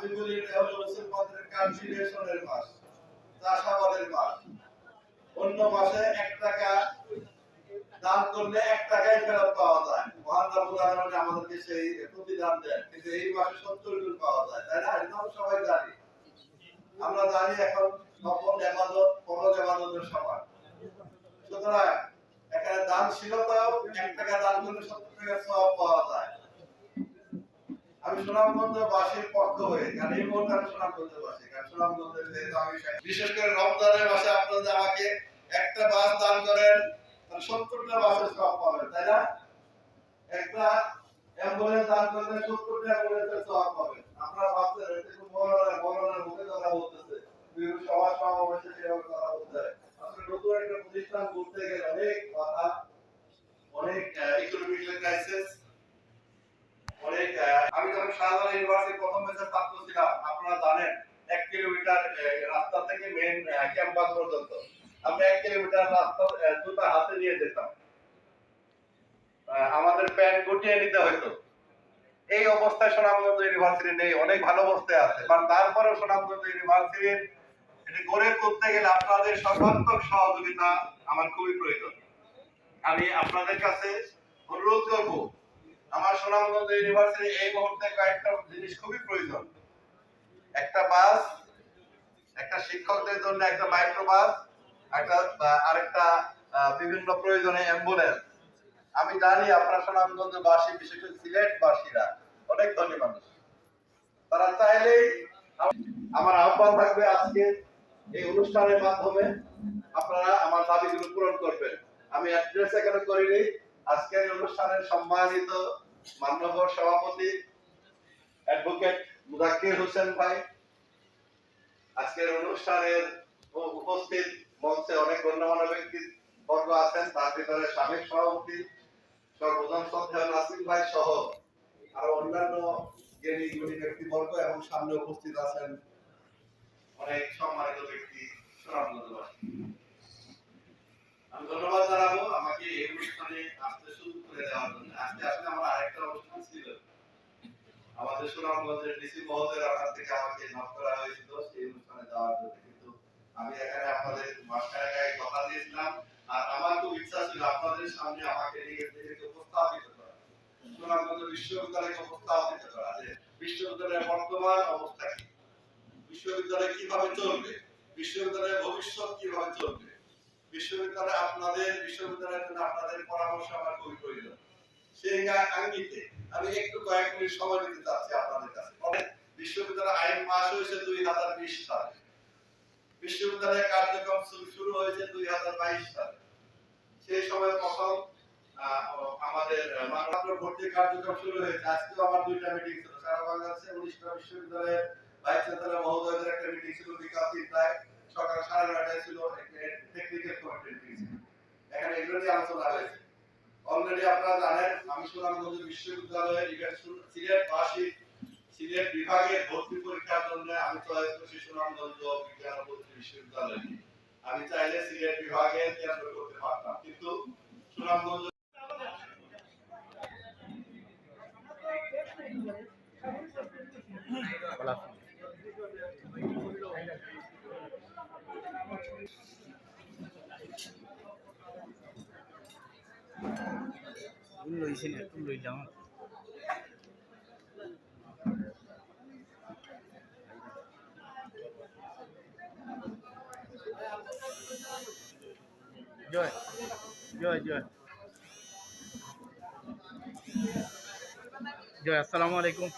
আমি বলি এটা হলো মাস, চাষাবাদের মাস। অন্য মাসে এক টাকা দান করলে এক ফেরত পাওয়া যায়। মহান প্রতিদান দেন, কিন্তু এই মাসে সত্তর গুণ পাওয়া যায়, তাই না? সবাই জানি। আমরা জানি এখন নকল এবাদত ফরজ এবাদতের সমান সুতরাং এখানে দানশীলতাও এক টাকা দান করলে সত্তর টাকা সব পাওয়া যায়। আমি সুনামগঞ্জ বাসীর পক্ষ হয়ে, কারণ এই মুহূর্তে আমি সুনামগঞ্জ বাসী, কারণ সুনামগঞ্জের যেহেতু আমি বিশেষ করে রমজানের মাসে আপনারা আমাকে একটা বাস দান করেন তাহলে সত্তরটা বাসের সব পাবেন, তাই না? একটা অ্যাম্বুলেন্স দান করলে সত্তরটা অ্যাম্বুলেন্সের সব পাবেন। আপনারা ভাবছেন, এটা খুব না বড় মুখে কথা বলতেছে। বিভিন্ন সমাজ সমাবেশে সেভাবে কথা বলতে হয়। আসলে নতুন একটা প্রতিষ্ঠান করতে গেলে অনেক বাধা, অনেক ইকোনমিক্যাল ক্রাইসিস অনেক আমি শাহজালাল ইউনিভার্সিটি প্রথম ব্যাচের ছাত্র ছিলাম আপনারা জানেন, এক কিলোমিটার রাস্তা থেকে মেন ক্যাম্পাস পর্যন্ত। আমরা এক কিলোমিটার রাস্তা জুতা হাতে নিয়ে যেতাম। আমাদের প্যান্ট গুটিয়ে নিতে হতো এই অবস্থায় সুনামগঞ্জ ইউনিভার্সিটি নেই, অনেক ভালো অবস্থায় আছে। বাট তারপরেও সুনামগঞ্জ ইউনিভার্সিটির এটি গড়ে তুলতে গেলে আপনাদের সর্বাত্মক সহযোগিতা আমার খুবই প্রয়োজন। আমি আপনাদের কাছে অনুরোধ করব আমার সুনামগঞ্জ ইউনিভার্সিটি এই মুহূর্তে কয়েকটা জিনিস খুবই প্রয়োজন। একটা বাস, একটা শিক্ষকদের জন্য একটা মাইক্রো বাস একটা আরেকটা বিভিন্ন প্রয়োজনে অ্যাম্বুলেন্স। আমি জানি আপনার সুনামগঞ্জ বাসী বিশেষ করে সিলেট বাসীরা অনেক ধনী মানুষ। তারা চাইলেই আমার আহ্বান থাকবে আজকে এই অনুষ্ঠানের মাধ্যমে। আপনারা আমার দাবিগুলো পূরণ করবেন। আমি অ্যাড্রেস এখানে করিনি। আজকের অনুষ্ঠানের সম্মানিত মান্যবর সভাপতি অ্যাডভোকেট মুজাক্কির হোসেন ভাই। আজকের অনুষ্ঠানের উপস্থিত মঞ্চে অনেক গণ্যমান্য ব্যক্তি বর্গ আছেন, তার ভিতরে সাবেক সভাপতি সর্বজন শ্রদ্ধেয় নাসিম ভাই সহ আরও অন্যান্য জ্ঞানী, গুণী ব্যক্তিবর্গ এবং সামনে উপস্থিত আছেন অনেক সম্মানিত ব্যক্তি সুনামগঞ্জবাসী আমি ধন্যবাদ জানাব। আমাকে এই অনুষ্ঠানে সুনামগঞ্জের ডিসি মহোদয়ের ওখান থেকে আমাকে নক করা হয়েছিল, সেই অনুষ্ঠানে যাওয়ার জন্য। কিন্তু আমি এখানে আপনাদের মাসখানেক আগে কথা দিয়েছিলাম, আর আমার খুব ইচ্ছা ছিল আপনাদের সামনে আমাকে নিয়ে নিজেকে উপস্থাপিত করা সুনামগঞ্জ বিশ্ববিদ্যালয়কে উপস্থাপিত করা, যে বিশ্ববিদ্যালয়ের বর্তমান অবস্থা কি? বিশ্ববিদ্যালয় কীভাবে চলবে? বিশ্ববিদ্যালয়ের ভবিষ্যৎ কীভাবে চলবে? বিশ্ববিদ্যালয় আপনাদের, বিশ্ববিদ্যালয়ের জন্য আপনাদের পরামর্শ আমার খুবই প্রয়োজন। সেই আঙ্গিকে আমি একটু কয়েক মিনিট সময় দিতে চাচ্ছি আপনাদের কাছে। বিশ্ববিদ্যালয় আইন পাস হয়েছে দুই হাজার বিশ সালে। বিশ্ববিদ্যালয়ের কার্যক্রম শুরু- হয়েছে দুই হাজার বাইশ সালে। সেই সময় প্রথম আমাদের আহ, মানবতার ভর্তি কার্যক্রম শুরু হয়েছে। আজকেও আমার দুইটা মিটিং ছিল। সারা বাংলাদেশে উনিশটা বিশ্ববিদ্যালয়ের ভাইস চ্যান্সেলর মহোদয়দের একটা মিটিং ছিল বিকাল তিনটায়। সকাল সাড়ে নয়টায় ছিল টেকনিক্যাল কমিটির মিটিং ছিল এখানে এগুলো নিয়ে আলোচনা হয়েছে অলরেডি আপনারা জানেন আমি সুনামগঞ্জ বিশ্ববিদ্যালয়ের ইভেন্ট সিলেট বাসী, সিলেট বিভাগে ভর্তি পরীক্ষার জন্য আমি চয়েস করছি সুনামগঞ্জ বিজ্ঞান ও প্রযুক্তি বিশ্ববিদ্যালয়। আমি চাইলে সিলেট বিভাগে কেন্দ্র করতে পারতাম, কিন্তু সুনামগঞ্জ ফুল লইছে না ফুল লইলাম জয় জয় জয়। জয় আসসালামু আলাইকুম।